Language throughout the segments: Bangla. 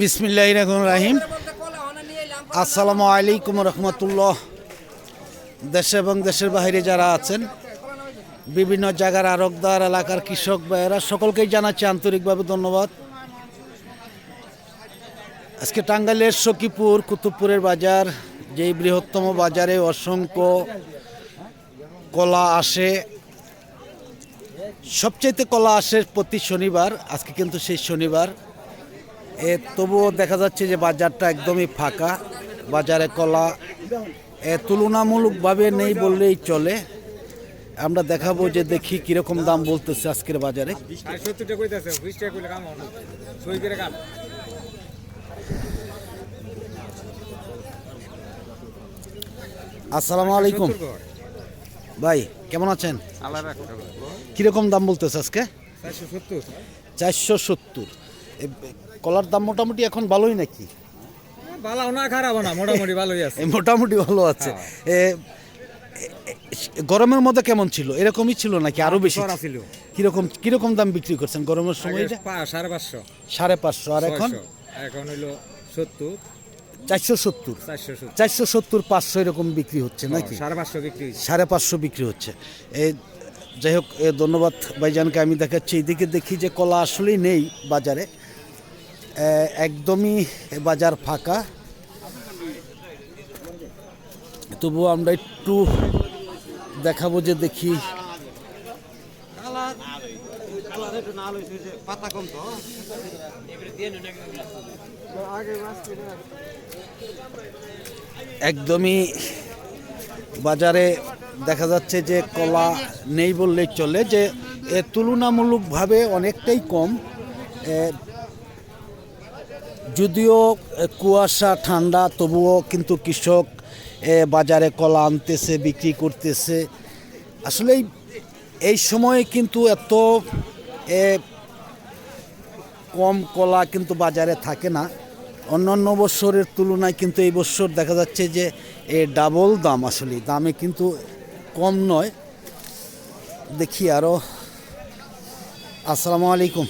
বিসমিল্লাহ রহমান রাহিম। আসসালামু আলাইকুম রহমতুল্লাহ। দেশে এবং দেশের বাইরে যারা আছেন, বিভিন্ন জায়গার আরকদার এলাকার কৃষক ভাইয়েরা, সকলকেই জানাচ্ছি আন্তরিকভাবে ধন্যবাদ। আজকে টাঙ্গাইলের সখীপুর, কুতুবপুরের বাজার, যেই বৃহত্তম বাজারে অসংখ্য কলা আসে, সবচাইতে কলা আসে প্রতি শনিবার, আজকে কিন্তু সেই শনিবার। এ তবুও দেখা যাচ্ছে যে বাজারটা একদমই ফাঁকা। বাজারে কলা এ তুলনামূলকভাবে নেই বললেই চলে। আমরা দেখাবো যে দেখি কীরকম দাম বলতেছে আজকের বাজারে। আসসালামু আলাইকুম। ভাই কেমন আছেন? কীরকম দাম বলতেছে আজকে? চারশো সত্তর। কলার দাম মোটামুটি এখন ভালোই নাকি? ভালো না খারাপ না মোটামুটি ভালোই আছে। মোটামুটি ভালো আছে। এ, গরমের মধ্যে কেমন ছিল? এরকমই ছিল নাকি আরও বেশি ছিল। কীরকম কীরকম দাম বিক্রি করছেন গরমের সময় সাড়ে পাঁচশো। সাড়ে পাঁচশো। আর এখন? এখন হইল সত্তর। চারশো সত্তর। চারশো সত্তর। পাঁচশো এরকম বিক্রি হচ্ছে নাকি? সাড়ে পাঁচশো বিক্রি সাড়ে পাঁচশো বিক্রি হচ্ছে। এই যাই হোক এ, ধন্যবাদ ভাইজানকে। আমি দেখাচ্ছি এদিকে দেখি যে কলা আসলেই নেই বাজারে। একদমই বাজার ফাঁকা। তবুও আমরা একটু দেখাবো যে দেখি। একদমই বাজারে দেখা যাচ্ছে যে কলা নেই বললেই চলে, যে তুলনামূলকভাবে অনেকটাই কম। যদিও কুয়াশা, ঠান্ডা, তবুও কিন্তু কৃষক বাজারে কলা আনতেছে, বিক্রি করতেছে। আসলে এই- সময়ে কিন্তু এত কম কলা কিন্তু বাজারে থাকে না। অন্যান্য বছরের তুলনায় কিন্তু এই বছর দেখা যাচ্ছে যে, এ, ডাবল দাম আসলে। দামে কিন্তু কম নয়। দেখি আরও আসসালামু আলাইকুম।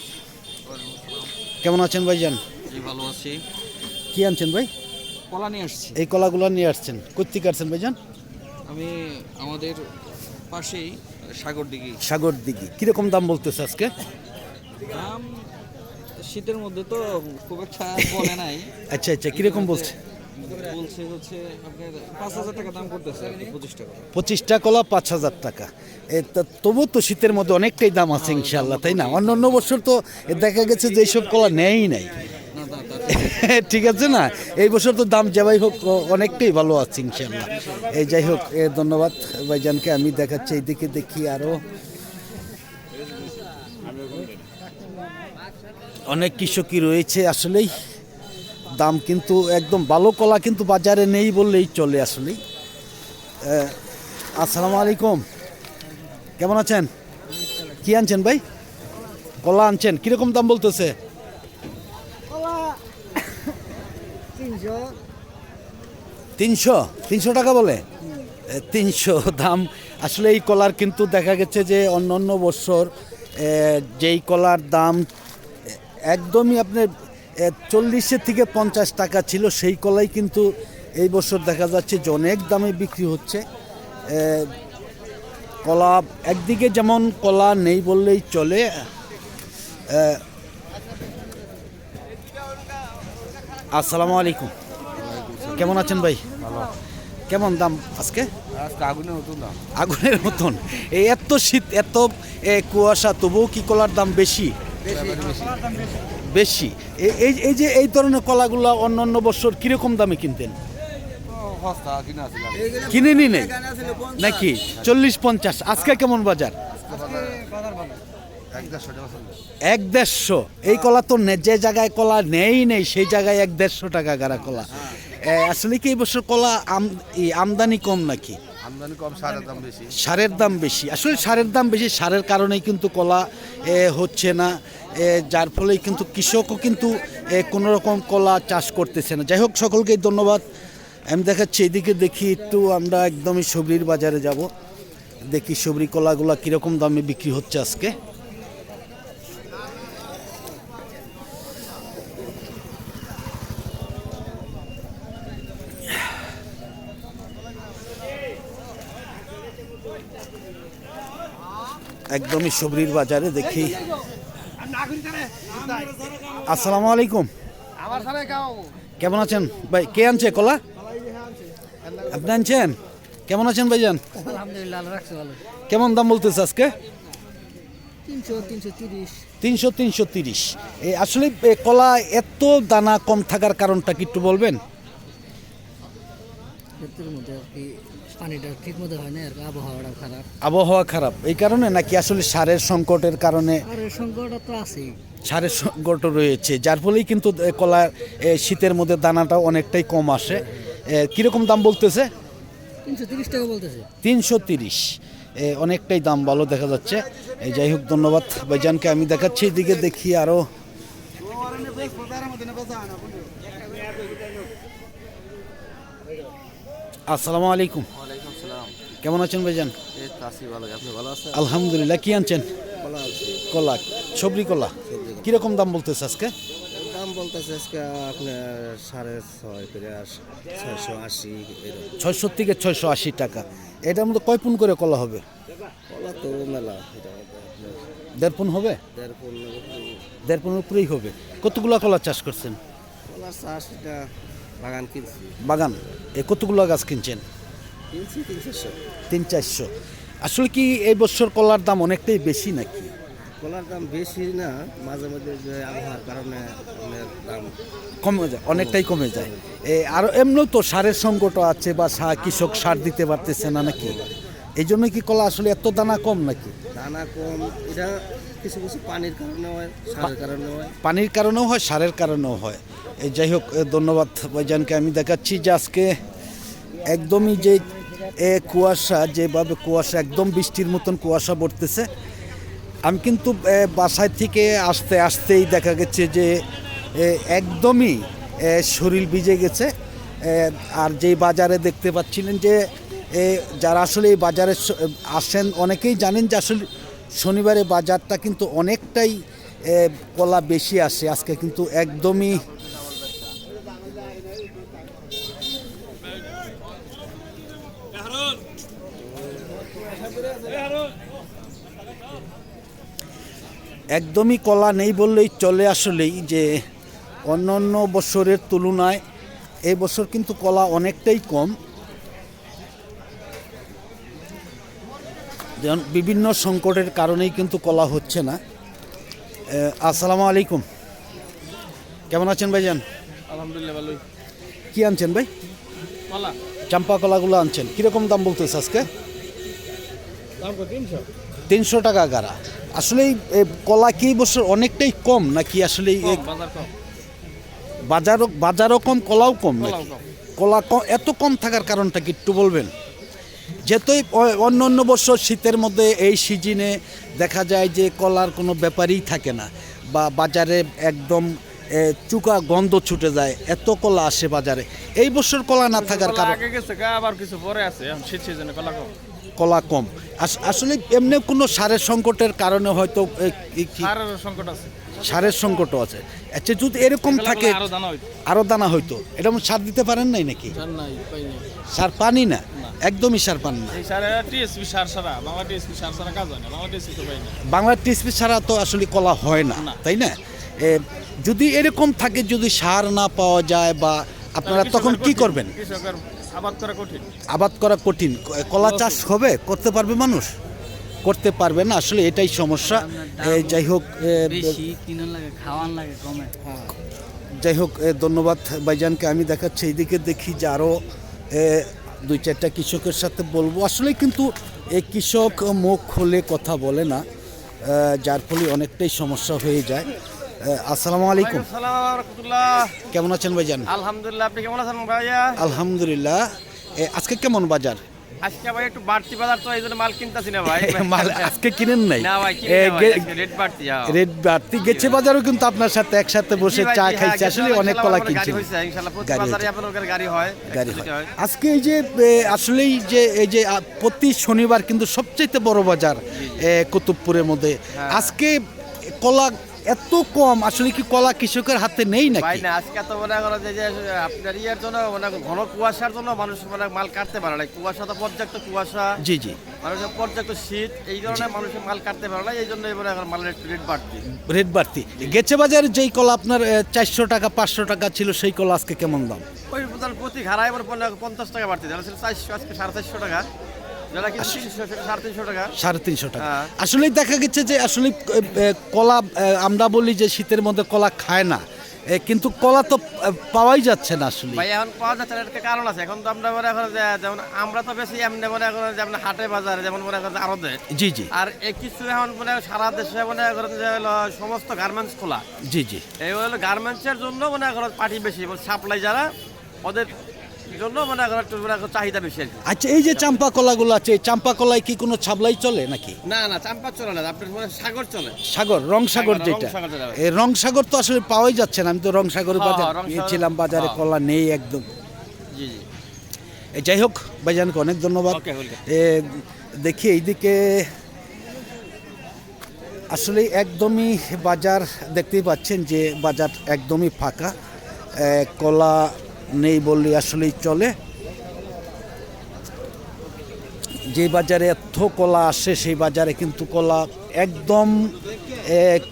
কেমন আছেন ভাইজান? জি ভালো আছি। কি আনছেন ভাই? কলা নিয়ে আসছি। এই কলাগুলো নিয়ে আসছেন। কোথেকে আসছেন ভাইজান? আমি আমাদের পাশেই সাগর দিঘি। সাগর দিঘি। কীরকম দাম বলতেছে আজকে? দাম শীতের মধ্যে তো খুব একটা বলে নাই। আচ্ছা আচ্ছা কীরকম বলছে? বলছে হচ্ছে আপনার পাঁচ হাজার টাকা দাম করতেছে পঁচিশ টাকা। পঁচিশটা কলা পাঁচ হাজার টাকা। তবু তো শীতের মধ্যে অনেকটাই দাম আছে ইনশাল্লাহ তাই না? অন্য অন্য বছর তো দেখা গেছে যে এইসব কলা নেয়ই নাই। ঠিক আছে না? এই বছর তো দাম যাই হোক, অনেকটাই ভালো আছে ইনশাল্লাহ এই যাই হোক, এ ধন্যবাদ ভাইজানকে। আমি দেখাচ্ছি এইদিকে, দেখি আরও অনেক কৃষকই রয়েছে আসলেই। দাম কিন্তু একদম ভালো, কলা কিন্তু বাজারে নেই বললেই চলে আসলেই। আসসালামু আলাইকুম। কেমন আছেন? কি আনছেন ভাই? কলা আনছেন? কীরকম দাম বলতেছে? তিনশো? তিনশো টাকা বলে? তিনশো দাম। আসলে এই কলার কিন্তু দেখা গেছে যে অন্য অন্য বছর যেই কলার দাম একদমই আপনার চল্লিশের থেকে পঞ্চাশ টাকা ছিল, সেই কলাই কিন্তু এই বছর দেখা যাচ্ছে যে অনেক দামে বিক্রি হচ্ছে। কলা একদিকে যেমন কলা নেই বললেই চলে আসসালামু আলাইকুম। কেমন আছেন ভাই? কেমন দাম আজকে? আগুনের মতন এই এত শীত এত এ, কুয়াশা তবুও কি কলার দাম বেশি? বেশি এই এই যে এই ধরনের কলাগুলো অন্য অন্য বছর কীরকম দামে কিনতেন? কিনা নি নেই? নাকি? চল্লিশ পঞ্চাশ। আজকে কেমন বাজার? এক দেড়শো। এই কলা তো নে- যে জায়গায় কলা নেই নেই সেই জায়গায় এক দেড়শো টাকা গাড়া কলা। আসলে কি এই বছর কলা আমদানি কম নাকি? আমদানি কম সারের দাম বেশি। সারের দাম বেশি। আসলে সারের দাম বেশি সারের কারণেই কিন্তু কলা হচ্ছে না। যার ফলে কিন্তু কৃষকও কিন্তু কোনো রকম কলা চাষ করতেছে না। যাই হোক সকলকে ধন্যবাদ। আমি দেখাচ্ছি এদিকে দেখি একটু আমরা একদমই সবরির বাজারে যাব। দেখি সবরি কলাগুলা কীরকম দামে বিক্রি হচ্ছে আজকে। একদমই সবরির বাজারে দেখি। আসসালামু আলাইকুম। কেমন আছেন? ভাই কে আনছে? কলা? আপনি আনছেন? কেমন আছেন ভাইজান? কেমন দাম বলতেছে আজকে? তিনশো তিনশো তিরিশ। আসলে কলা এত দানা কম থাকার কারণটা কি একটু বলবেন? ক্ষেত্রের মধ্যে আর কি পানিটা ঠিক মতো হয় না আর আবহাওয়াটা খারাপ। আবহাওয়া খারাপ। এই কারণে নাকি আসলে সারের সংকটের কারণে আর সংকটটা তো আছেই। সারের সংকট রয়েছে যার ফলেই কিন্তু কলা শীতের মধ্যে দানাটা অনেকটাই কম আসে। কীরকম দাম বলতেছে? তিনশো তিরিশ টাকা বলতেছে। তিনশো তিরিশ। অনেকটাই দাম ভালো দেখা যাচ্ছে। যাই হোক ধন্যবাদ ভাইজানকে। আমি দেখাচ্ছি এদিকে দেখি আরও আসসালামু আলাইকুম। কেমন আছেন ভাইজান? আলহামদুলিল্লাহ কি আনছেন? কলা সবরি কলা কীরকম দাম বলতেছে আজকে? দাম বলতেছে আজকে আপনার সাড়ে ছয় করে ছয়শো আশি ছয়শো থেকে ছয়শো আশি টাকা। এটার মধ্যে কয় পুন করে কলা হবে? কলা তো মেলা দেড় পুন হবে? দেড় পনেরো উপরেই হবে। কতগুলো কলা চাষ করছেন? কলার চাষ এটা বাগান কিনছি। বাগান? এ কতগুলো গাছ কিনছেন? কিনছি তিন চারশো। তিন চারশো। আসলে কি এই বছর কলার দাম অনেকটাই বেশি নাকি? কলার দাম বেশি না মাঝে মাঝে যে আবহাওয়ার কারণে দাম কমে যায় অনেকটাই কমে যায়। এ আর এমনিও তো সারের সংকটও আছে বা সা- কৃষক সার দিতে পারতেছে না নাকি? এই জন্য কি কলা আসলে এত দানা কম নাকি? দানা কম এটা কিছু কিছু পানির কারণে হয় সারের কারণে হয়। পানির কারণেও হয় সারের কারণেও হয়। যাই হোক ধন্যবাদ ভাইজানকে। আমি দেখাচ্ছি যে আজকে একদমই যে, এ, কুয়াশা, যেভাবে কুয়াশা, একদম বৃষ্টির মতন কুয়াশা পড়তেছে। আমি কিন্তু বাসায় থেকে আসতে আসতেই দেখা গেছে যে একদমই শরীর ভিজে গেছে। আর যেই বাজারে দেখতে পাচ্ছিলেন যে যারা আসলে এই বাজারে আসেন, অনেকেই জানেন যে আসলে শনিবারে বাজারটা কিন্তু অনেকটাই কলা বেশি আসে। আজকে কিন্তু একদমই একদমই কলা নেই বললেই চলে আসলেই যে অন্য অন্য বছরের তুলনায় এই বছর কিন্তু কলা অনেকটাই কম। বিভিন্ন সংকটের কারণেই কিন্তু কলা হচ্ছে না। আসসালামু আলাইকুম। কেমন আছেন ভাইজান? আলহামদুলিল্লাহ ভালোই। কি আনছেন ভাই? কলা। চাম্পা কলাগুলো আনছেন। কীরকম দাম বলতেছে আজকে? তিনশো? টাকা গাড়া। আসলে কলা কি বছর অনেকটাই কম নাকি আসলে বাজারও বাজারও কম কলাও কম নাকি? কলা কম এত কম থাকার কারণটা কি একটু বলবেন? অ- অন্য অন্য বছর শীতের মধ্যে এই সিজনে দেখা যায় যে কলার কোনো ব্যাপারই থাকে না বা বাজারে একদম চুকা গন্ধ ছুটে যায় এত কলা আসে বাজারে। এই বছর কলা না থাকার কারণে আগে গেছে আবার কিছু পরে আছে শীত সিজনে কলা কম। কলা কম। আস- আসলে এমনি কোনো সারের সংকটের কারণে হয়তো সংকট আছে। সারের সংকটও আছে। আচ্ছা যদি এরকম থাকে আরও দানা হইতো। আরও দানা হয়তো এটা সার দিতে পারেন নাই নাকি? সার পানি না? একদমই সার পান না। এই সারে টিএসপি সার সারা বাংলা টিএসপি সার সারা কাজ হয় না। বাংলা টিএসপি তো পাই না। বাংলা টিসপি ছাড়া তো আসলে কলা হয় না না। তাই না? যদি এরকম থাকে যদি সার না পাওয়া যায় বা আপনারা তখন কি করবেন? কৃষকের আবাদ করা কঠিন। আবাদ করা কঠিন। কলা চাষ হবে? করতে পারবে মানুষ? করতে পারবে না আসলে এটাই সমস্যা। যাই হোক এ, বেশি কিনার লাগে খাওয়ান লাগে কমে। যাই হোক ধন্যবাদ ভাইজানকে। আমি দেখাচ্ছি এইদিকে দেখি যে আরও দুই চারটা কৃষকের সাথে বলব। আসলে কিন্তু এই কৃষক মুখ খুলে কথা বলে না যার ফলে অনেকটাই সমস্যা হয়ে যায়। আসসালামু আলাইকুম। কেমন আছেন ভাইজান? আলহামদুলিল্লাহ আপনি কেমন আছেন ভাইয়া? আলহামদুলিল্লাহ। আজকে কেমন বাজার? আজকে ভাই একটু বাড়তি বাজার তো এই জন্য মাল কিনতেছি না ভাই। মাল আজকে কিনেন নাই? না ভাই রেট বাড়তি হ্যাঁ। রেট বাড়তি। গেছে বাজারও কিন্তু আপনার সাথে একসাথে বসে চা হ্যাঁ, খাইছে। আসলে অনেক কলা আমাদের গাড়ি ইনশাআল্লাহ প্রতি গাড়ি বাজারে হয়েছে। গাড়ি হয় গাড়ি হয়। আজকে এই যে আসলেই যে এই যে প্রতি শনিবার কিন্তু সবচেয়ে বড় বাজার কুতুবপুরের মধ্যে। হ্যাঁ। আজকে কলা এত কম আসলে কি কলা কৃষকের হাতে নেই ভাই না আজকে তো মনে করো যে আপনার ইয়ের জন্য মানে ঘন কুয়াশার জন্য মানুষ মানে মাল কাটতে পারে না কুয়াশা তো পর্যাপ্ত কুয়াশা জি জি। মানুষের পর্যাপ্ত শীত এই কারণে মানুষের মাল কাটতে পারে না এই জন্য মনে করেন মালের রেট বাড়তি। রেট বাড়তি। গেছে বাজারে যেই কলা আপনার চারশো টাকা পাঁচশো টাকা ছিল সেই কলা আজকে কেমন দাম? ওই প্রতি ঘাড়ায় এবার পঞ্চাশ টাকা বাড়তি ছিল চারশো আজকে সাড়ে চারশো টাকা। সাড়ে তিনশো টাকা। হ্যাঁ। আসলে দেখা গেছে যে আসলে কলা আমরা বলি যে শীতের মধ্যে কলা খায় না। কিন্তু কলা তো পাওয়াই যাচ্ছে না আসলে। ভাই এখন পাওয়া যাচ্ছে না একটা কারণ আছে। এখন তো আমরা মনে করেন যে যেমন আমরা তো বেশি এমনি মনে করেন যে আমরা হাটে বাজারে যেমন মনে করেন আরদে জি জি। আর এই কিছু এখন মানে সারা দেশে মনে করেন যে হলো সমস্ত গার্মেন্টস খোলা। জি জি। এই হলো গার্মেন্টসের জন্য মনে করেন পার্টি বেশি। সাপ্লাই যারা ওদের জন্য মনে চাহিদা বেশি আর কি। আচ্ছা এই যে চাম্পা কলাগুলো আছে চাম্পা কলায় কি কোনো ছাবলাই চলে নাকি? না না চাম্পা চলে না আপনার মনে সাগর চলে। সাগর রং সাগর যেটা। এই রং সাগর তো আসলে পাওয়াই যাচ্ছে না আমি তো রং সাগর বাজার গিয়েছিলাম বাজারে। কলা নেই একদম। জি জি। যাই হোক ভাইজানকে অনেক ধন্যবাদ। দেখি এইদিকে আসলে একদমই বাজার দেখতেই পাচ্ছেন যে বাজার একদমই ফাঁকা। কলা নেই বললে আসলেই চলে। যে বাজারে এত কলা আসে, সেই বাজারে কিন্তু কলা একদম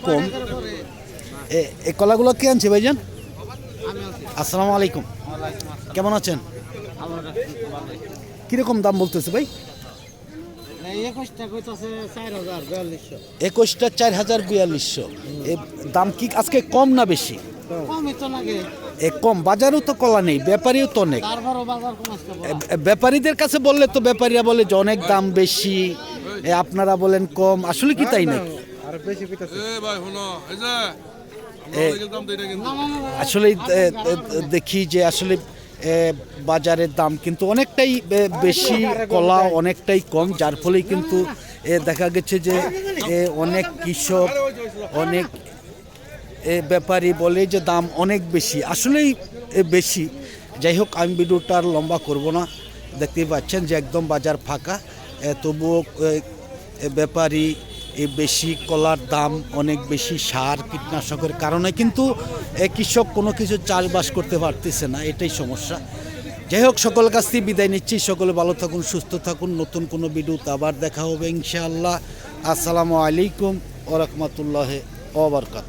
কম এই কলাগুলো কে আনছে ভাইজান? আসসালামু আলাইকুম। কেমন আছেন? কীরকম দাম বলতেছে ভাই? একুশটা চার হাজার বিয়াল্লিশশো। দাম কি আজকে কম না বেশি? কম বাজারও তো কলা নেই ব্যাপারীও তো অনেক। ব্যাপারীদের কাছে বললে তো ব্যাপারীরা বলে যে অনেক দাম বেশি আপনারা বলেন কম আসলে কি তাই নাকি? আসলে দেখি যে আসলে বাজারের দাম কিন্তু অনেকটাই বেশি কলা অনেকটাই কম যার ফলে কিন্তু এ, দেখা গেছে যে অনেক কৃষক অনেক ব্যাপারী বলে যে দাম অনেক বেশি, আসলেই বেশি। যাই হোক, আমি ভিডিওটা আর লম্বা করব না। দেখতেই পাচ্ছেন যে একদম বাজার ফাঁকা। তবুও ব্যাপারী এ বেশি কলার দাম, অনেক বেশি সার, কীটনাশকের কারণে কিন্তু কৃষক কোনো কিছু চাষবাস করতে পারতেছে না, এটাই সমস্যা। যাই হোক, সকল কাছ থেকে বিদায় নিচ্ছি। সকলে ভালো থাকুন, সুস্থ থাকুন। নতুন কোনো ভিডিওতে আবার দেখা হবে ইনশাআল্লাহ। আসসালামু আলাইকুম ওরহমতুল্লাহ ওবরকাত